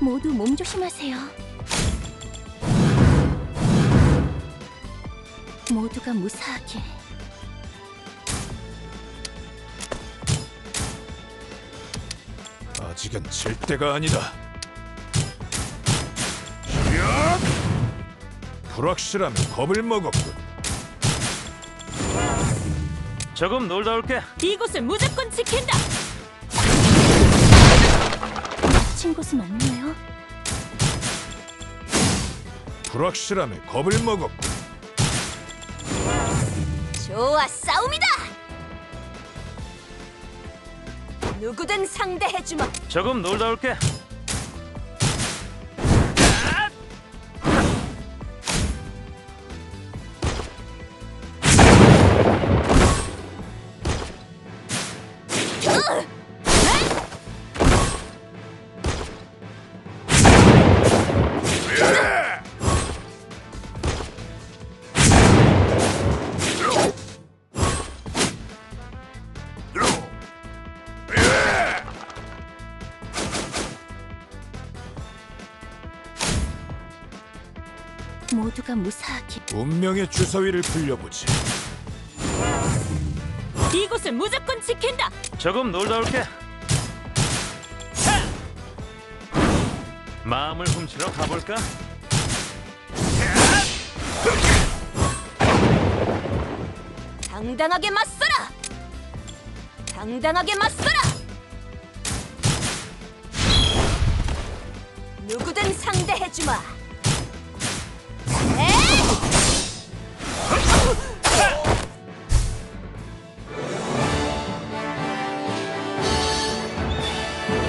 모두 몸 조심하세요. 모두가 무사하게. 아직은 질 때가 아니다. 야! 불확실하면 겁을 먹었군. 조금 놀다 올게. 이곳을 무조건 지킨다. 곳은 없네요. 불확실하면 겁을 먹었군. 좋아, 싸움이다. 누구든 상대해주마. 조금 놀다 올게. 모두가 무사하게. 운명의 주사위를 불려보지. 이곳을 무조건 지킨다. 조금 놀다 올게. 하! 마음을 훔치러 가볼까? 당당하게 맞서라. 당당하게 맞서라. 누구든 상대해주마.